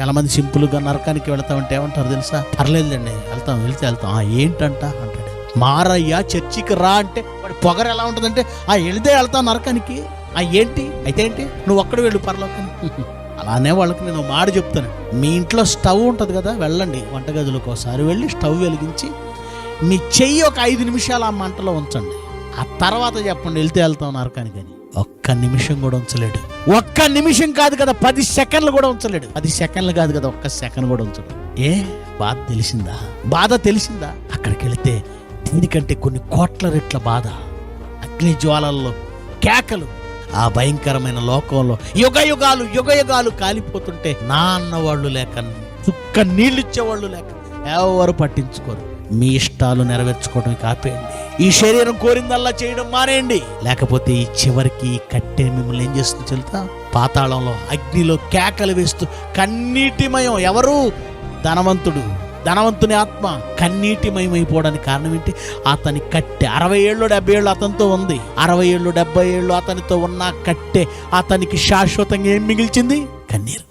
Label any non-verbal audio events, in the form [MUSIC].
చాలా మంది సింపుల్గా నరకానికి వెళ్తామంటే ఏమంటారు తెలుసా? పర్లేదండి వెళ్తాం వెళ్తే వెళ్తాం. ఏంటంట అంటాడు. మారయ్యా చర్చికి రా అంటే వాడి పొగరు ఎలా ఉంటుందంటే ఆ వెళితే వెళ్తాం నరకానికి. ఆ ఏంటి? అయితే ఏంటి? నువ్వు ఒక్కడు వెళ్ళు పరలోకానికి. [LAUGHS] అలానే వాళ్ళకి నేను మాట చెప్తాను. మీ ఇంట్లో స్టవ్ ఉంటుంది కదా వెళ్ళండి. వంటగదిలోకి ఒకసారి వెళ్ళి స్టవ్ వెలిగించి మీ చెయ్యి ఒక ఐదు నిమిషాలు ఆ మంటలో ఉంచండి. ఆ తర్వాత చెప్పండి వెళ్తే వెళ్తాం నరకానికి అని. ఒక్క నిమిషం కూడా ఉంచలేడు. ఒక్క నిమిషం కాదు కదా పది సెకండ్లు కూడా ఉంచలేడు. పది సెకండ్లు కాదు కదా ఒక్క సెకండ్ కూడా ఉంచడు. ఏ? బాధ తెలిసిందా? బాధ తెలిసిందా? అక్కడికి వెళితే దీనికంటే కొన్ని కోట్ల రెట్ల బాధ. అగ్ని జ్వాలల్లో కేకలు. ఆ భయంకరమైన లోకంలో యుగ యుగాలు యుగ యుగాలు కాలిపోతుంటే నా అన్నవాళ్ళు లేక చుక్క నీళ్ళు ఇచ్చేవాళ్ళు లేక ఎవరు పట్టించుకోరు. మీ ఇష్టాలు నెరవేర్చుకోవడం ఆపేయండి ఈ శరీరం కోరిందల్లా చేయడం మానేయండి. లేకపోతే ఈ చివరికి కట్టె మిమ్మల్ని ఏం చేస్తుంది చెల్తా పాతాళంలో అగ్నిలో కేకలు వేస్తూ కన్నీటిమయం. ఎవరు? ధనవంతుడు. ధనవంతుని ఆత్మ కన్నీటిమయమైపోవడానికి కారణం ఏంటి? అతని కట్టె అరవై ఏళ్ళు డెబ్బై ఏళ్ళు అతనితో ఉంది. అరవై ఏళ్ళు డెబ్బై ఏళ్ళు అతనితో ఉన్న కట్టె అతనికి శాశ్వతంగా ఏం మిగిల్చింది? కన్నీరు.